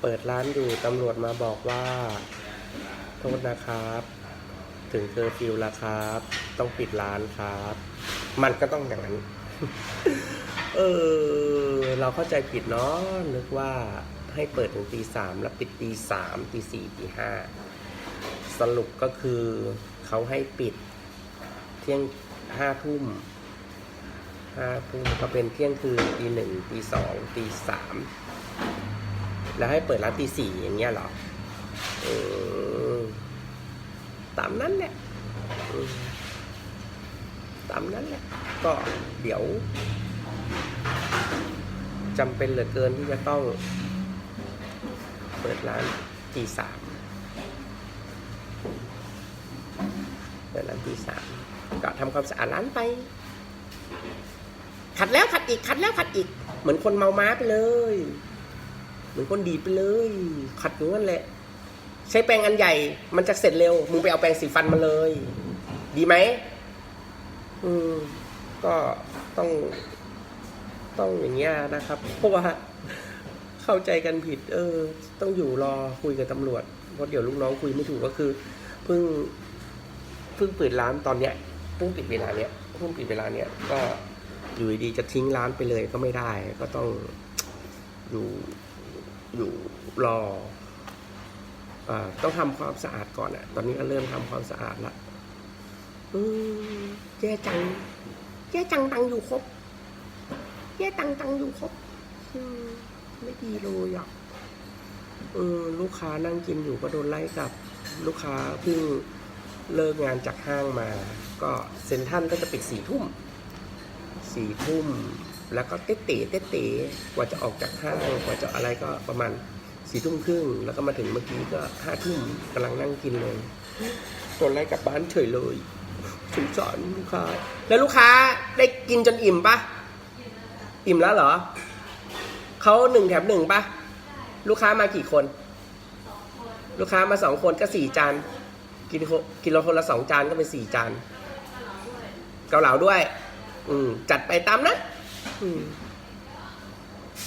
เปิดร้านอยู่ตำรวจมาบอกว่า โทษนะครับ ถึงเคอร์ฟิวแล้วครับ ต้องปิดร้านครับ มันก็ต้องอย่างนั้น เออ เราเข้าใจผิดเนาะนึกว่าให้เปิดถึงตีสามแล้วปิดตีสามตีสี่ตีห้าสรุปก็คือเขาให้ปิด เที่ยงห้าทุ่มห้าทุ่มก็เป็นเที่ยงคืนตีหนึ่งตีสองตีสาม แล้วให้เปิดร้านตีสี่อย่างเงี้ยเหรออตามนั้นแหละตามนั้นแหละ ก็เดี๋ยวจำเป็นเหลือเกินที่จะต้อง เปิดร้านตีสามเปิดร้านตีสามก็ทำความสะอาดร้านไป ขัดแล้วขัดอีกขัดแล้วขัดอีก เหมือนคนเมาม้าไปเลย เหมือนคนดีไปเลย ขัดอย่างนั้นแหละ ใช้แปรงอันใหญ่ มันจะเสร็จเร็ว มึงไปเอาแปรงสีฟันมาเลย ดีไหมอืมก็ต้อง ต้องอย่างเงี้ยนะครับ เพราะว่าเข้าใจกันผิด เออ ต้องอยู่รอคุยกับตำรวจเพราะเดี๋ยวลูกน้องคุยไม่ถูกก็คือเพิ่งเพิ่งปิดร้านตอนเนี้ยเพิ่งปิดเวลาเนี้ยเพิ่งปิดเวลาเนี้ยก็อยู่ดีๆจะทิ้งร้านไปเลยก็ไม่ได้ ก็ต้องอยู่ อยู่รออต้องทำความสะอาดก่อนอะตอนนี้ก็เริ่มทำความสะอาดละอืมแย่จังแย่จังตังอยู่ครบแย่ตังตังอยู่ครบไม่ดีเลยอะเออลูกค้านั่งกินอยู่ก็โดนไล่กลับ ลูกค้าเพิ่งเลิกงานจากห้างมา ก็เซ็นทันก็จะปิดสี่ทุ่มสี่ทุ่ม แล้วก็เต๊ะเต๋เต๊ะเต๋กว่าจะออกจากห้างกว่าจะอะไรก็ประมาณสี่ทุ่มครึ่งแล้วก็มาถึงเมื่อกี้ก็ห้าทุ่มกำลังนั่งกินเลยโดนไล่กลับบ้านเฉยเลยสงสารลูกค้า แล้วลูกค้าได้กินจนอิ่มปะอิ่มแล้วเหรอเขาหนึ่งแถมหนึ่งปะลูกค้ามากี่คน ลูกค้ามาสองคนก็สี่จานกินคกินคนละสองจานก็เป็นสี่จานเกาเหลาด้วย อืมจัดไปตามนั้นอืม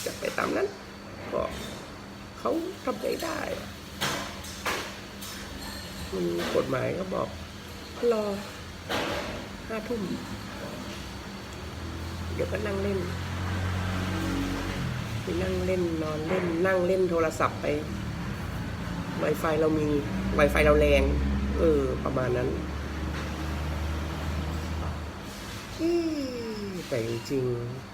จัดไปตามนั้นก็เขาทำไม่ได้มันกฎหมายก็บอกรอห้าทุ่ม เดี๋ยวก็นั่งเล่นไปนั่งเล่นนอนเล่นนั่งเล่นโทรศัพท์ไป Wi-Fi เรามี Wi-Fi เราแรง เออ ประมาณนั้นแต่จริงๆ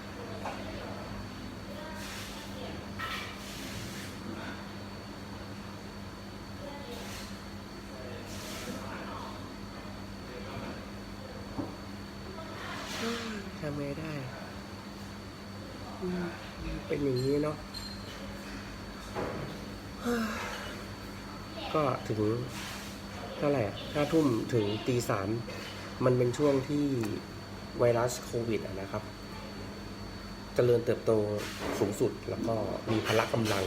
ทำไงได้อืมเป็นอย่างนี้เนาะก็ถึงเท่าไหร่ห้าทุ่มถึงตีสามมันเป็นช่วงที่ไวรัสโควิดอะนะครับเจริญเติบโตสูงสุดแล้วก็มีพละกำลัง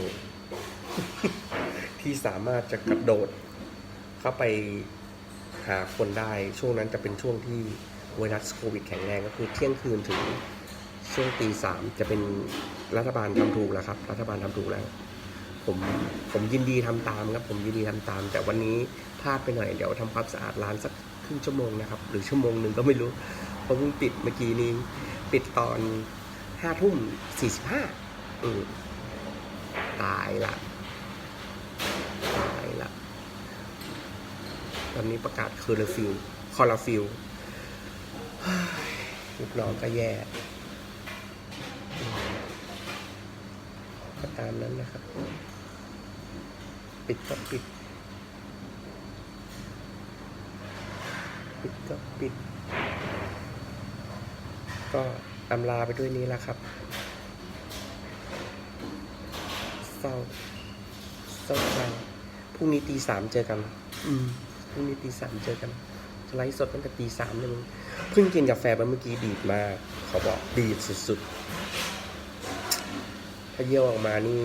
ที่สามารถจะกระโดด เข้าไปหาคนได้ ช่วงนั้นจะเป็นช่วงที่ ไวรัสโควิดแข็งแรงก็คือเที่ยงคืนถึงช่วงตีสามจะเป็นรัฐบาลทำถูกแล้วครับ รัฐบาลทำถูกแล้ว ผมผมยินดีทำตามครับ ผมยินดีทำตาม แต่วันนี้พลาดไปหน่อยเดี๋ยวทำความสะอาดร้านสักครึ่งชั่วโมงนะครับ หรือชั่วโมงหนึ่งก็ไม่รู้เพราะเพิ่งปิดเมื่อกี้นี้ ปิดตอนห้าทุ่มสี่สิบห้าตายละตายละตอนนี้ประกาศเคอร์ฟิวคอร์ฟิว ลูกน้องก็แย่อืมก็ตามนั้นนะครับ ปิดก็ปิด ปิดก็ปิด ก็อำลาไปด้วยนี้แล้วครับเศร้าเศร้าใจพรุ่งนี้ตีสามเจอกัน อืมพรุ่งนี้ตีสามเจอกัน ไลฟ์สดตั้งแต่ตีสามเลยมึงเพิ่งกินกาแฟไปเมื่อกี้ดีดมากเขาบอกดีดสุดๆ ถ้าเยี่ยวออกมานี่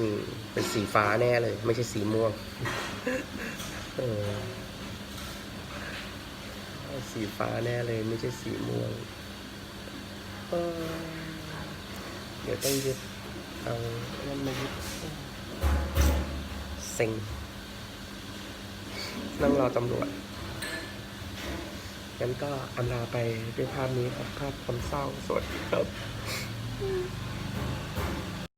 เป็นสีฟ้าแน่เลย ไม่ใช่สีม่วงเออสีฟ้าแน่เลย ไม่ใช่สีม่วงเออเดี๋ยวต้องยึดเอานั่นมายึดเซ็งนั่งรอตำรวจ งั้นก็อำลาไปด้วยภาพนี้ครับภาพความเศร้าสวัสดีครับ